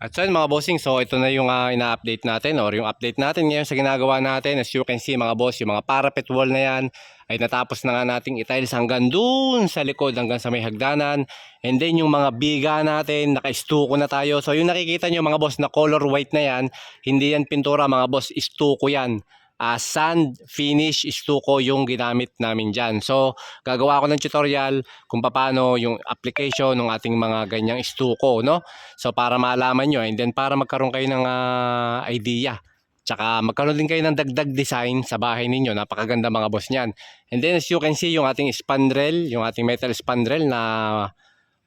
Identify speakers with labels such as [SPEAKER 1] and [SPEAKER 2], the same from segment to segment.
[SPEAKER 1] At so mga bossing, so ito na yung ah, ina-update natin or yung update natin ngayon sa ginagawa natin. As you can see mga boss, yung mga parapet wall na yan ay natapos na nga nating itiles hanggang dun sa likod hanggang sa may hagdanan. And then yung mga biga natin, naka-stuko na tayo. So yung nakikita nyo mga boss na color white na yan, hindi yan pintura mga boss, stuko yan. Ah, sand finish stuko yung ginamit namin dyan. So gagawa ako ng tutorial kung paano yung application ng ating mga ganyang stuko, no? So para malaman nyo and then para magkaroon kayo ng ah, idea. Tsaka magkaroon din kayo ng dagdag design sa bahay ninyo. Napakaganda mga boss niyan. And then as you can see yung ating spandrel, yung ating metal spandrel na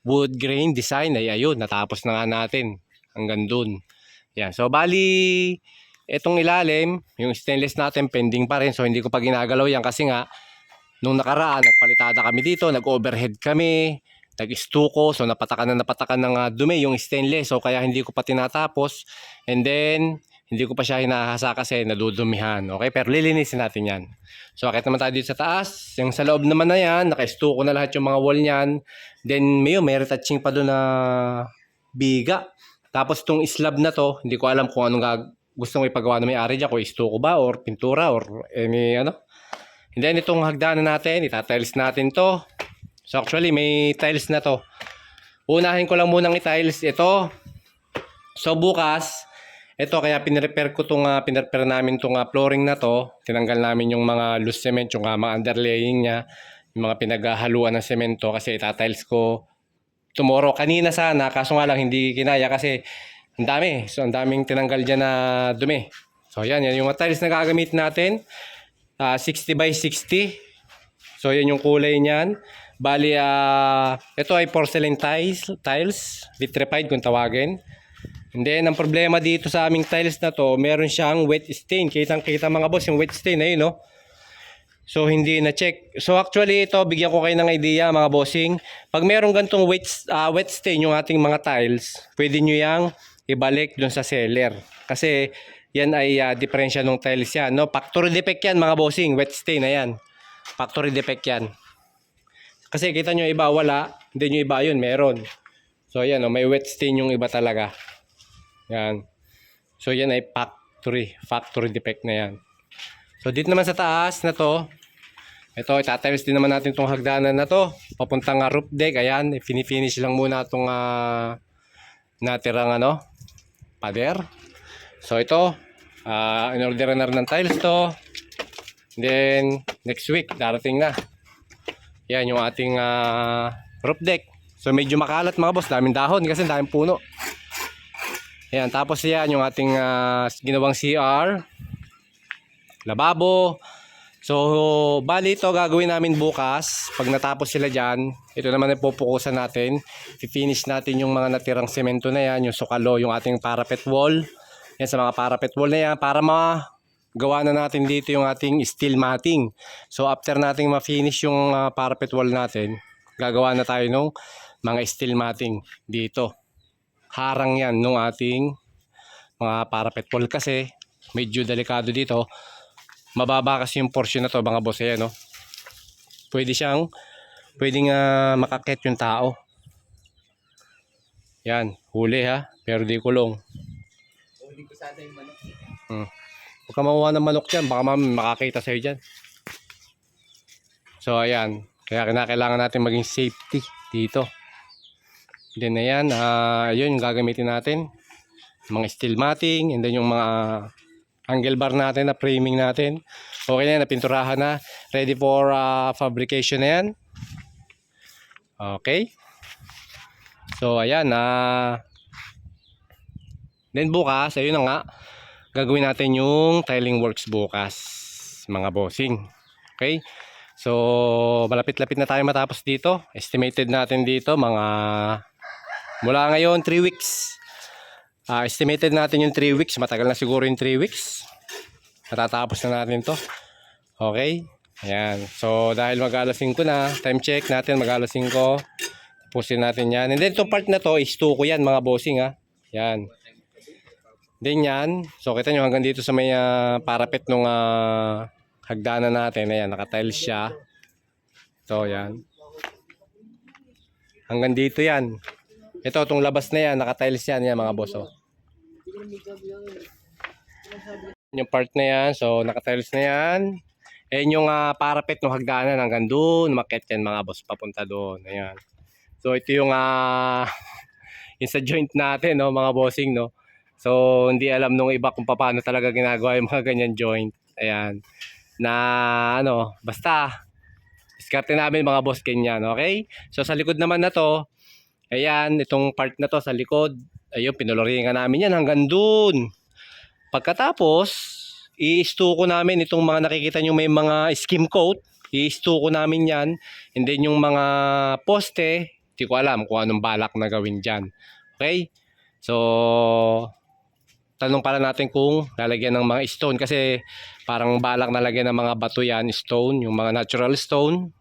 [SPEAKER 1] wood grain design ay ayun, natapos na nga natin hanggang dun. Yan. So bali itong ilalim, yung stainless natin pending pa rin. So hindi ko pa ginagalaw yan kasi nga nung nakaraan nagpalitada kami dito, nag-overhead kami, nag-stuko, so napatakan na napatakan ng ah, dumi yung stainless. So kaya hindi ko pa tinatapos. And then hindi ko pa siya hinahasa kasi nadudumihan. Okay, pero lilinisin natin yan. So akit naman tayo dito sa taas. Yung sa loob naman na yan, naka-stuko na lahat yung mga wall niyan. Then may, may retouching pa doon na biga. Tapos itong slab na to, hindi ko alam kung anong gag gusto mo ipagawa na may-ari dyan, kung stuko ba or pintura or any ano. And then itong hagdanan natin, itatiles natin to. So actually may tiles na to. Unahin ko lang munang i-tiles ito. So bukas, ito kaya pinrepair ko tong uh, pinrepair namin tong ah, flooring na to. Tinanggal namin yung mga loose cement, yung ah, mga underlaying niya, yung mga pinaghahaluan ng semento kasi itatiles ko tomorrow. Kanina sana, kaso nga lang hindi kinaya kasi ang dami. So, ang daming tinanggal dyan na dumi. So, yan. Yan yung tiles na gagamit natin. Ah, 60 by 60. So, yan yung kulay niyan. Bali, ah, ito ay porcelain tiles, tiles, vitrified kung tawagin. And then, ang problema dito sa aming tiles na to, meron siyang wet stain. Kitang-kita mga boss, yung wet stain na yun, no? So, hindi na-check. So, actually, ito, bigyan ko kayo ng idea, mga bossing. Pag meron gantong wet, ah, wet stain yung ating mga tiles, pwede nyo yang ibalik dun sa seller. Kasi, yan ay ah, diferensya ng tiles yan. No? Factory defect yan, mga bossing. Wet stain na yan. Factory defect yan. Kasi kita nyo iba wala, hindi nyo iba yun, meron. So, yan, oh, may wet stain yung iba talaga. Yan. So, yan ay factory. Factory defect na yan. So dito naman sa taas na to, ito itatiles din naman natin tong hagdanan na to. Papuntang uh, roof deck, ayan, finish lang muna tong uh, natirang ano, pader. So ito, uh, in-order na rin ng tiles to. Then next week darating na. Yan yung ating uh, roof deck. So medyo makalat mga boss, daming dahon kasi daming puno. Ayan, tapos yan yung ating uh, ginawang CR lababo. So, bali ito gagawin namin bukas. Pag natapos sila dyan, ito naman ang pupukusan natin. I-finish natin yung mga natirang semento na yan, yung sukalo, yung ating parapet wall. Yan sa mga parapet wall na yan para magawa na natin dito yung ating steel matting. So, after nating ma-finish yung ah, parapet wall natin, gagawa na tayo ng mga steel matting dito. Harang yan nung ating mga parapet wall kasi medyo delikado dito mababa kasi yung portion na to mga boss ayan no? Pwede siyang pwedeng uh, makakit yung tao. Yan huli ha? Pero di kulong.
[SPEAKER 2] Huli ko sana yung manok.
[SPEAKER 1] hmm. huwag ka makuha ng manok dyan. Baka mami makakita sa'yo dyan. So ayan. Kaya kinakailangan natin maging safety dito. Then ayan uh, yun yung gagamitin natin. Mga steel matting and then yung mga angle bar natin na framing natin. Okay na napinturahan na. Ready for uh, fabrication na yan. Okay. So, ayan. Uh, then bukas, ayun na nga. Gagawin natin yung tiling works bukas. Mga bossing. Okay. So, malapit-lapit na tayo matapos dito. Estimated natin dito mga mula ngayon 3 weeks. Ah, estimated natin yung 3 weeks. Matagal na siguro yung 3 weeks. Natatapos na natin to. Okay. Ayan. So, dahil mag alas 5 na, time check natin mag alas 5. Tapusin natin yan. And then, itong part na to, is ko yan, mga bossing ha. Yan. Then yan. So, kita nyo hanggang dito sa may ah, parapet nung ah, hagdanan natin. Ayan, nakatiles siya. So, yan. Hanggang dito yan. Ito, itong labas na yan, nakatiles yan, yan mga boss. Oh. Yung part na yan, so nakatiles na yan. Ayan yung ah, parapet ng hagdanan hanggang doon, umakyat yan mga boss, papunta doon. Ayan. So ito yung ah yung sa joint natin, no, mga bossing, no. So hindi alam nung iba kung paano talaga ginagawa yung mga ganyan joint. Ayan. Na ano, basta diskarte namin mga boss ganyan, okay? So sa likod naman na to, ayan, itong part na to sa likod, ayun, pinoloringan namin yan hanggang doon. Pagkatapos, i-stuko namin itong mga nakikita nyo may mga skim coat. I-stuko namin yan. And then yung mga poste, hindi ko alam kung anong balak na gawin dyan. Okay? So, tanong pala natin kung lalagyan ng mga stone kasi parang balak na lagyan ng mga bato yan, stone, yung mga natural stone.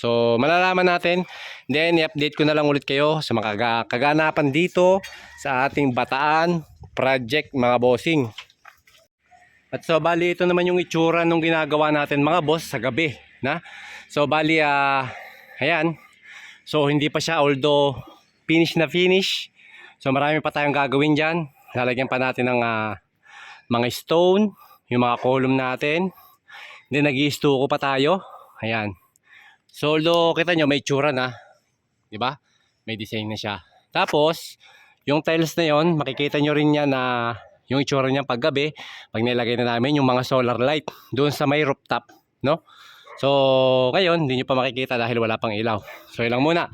[SPEAKER 1] So, malalaman natin. Then, i-update ko na lang ulit kayo sa mga kaga- kaganapan dito sa ating Bataan project mga bossing. At so bali ito naman yung itsura nung ginagawa natin mga boss sa gabi, na. So bali ah ayan. So hindi pa siya although finish na finish. So marami pa tayong gagawin diyan. Lalagyan pa natin ng ah, mga stone, yung mga column natin. Then nag-i-stuko pa tayo. Ayan. So although kita nyo may itsura na, 'di ba? May design na siya. Tapos yung tiles na yon, makikita nyo rin yan na yung itsura niya paggabi pag nilagay na namin yung mga solar light doon sa may rooftop, no? So, ngayon, hindi nyo pa makikita dahil wala pang ilaw. So, ilang muna.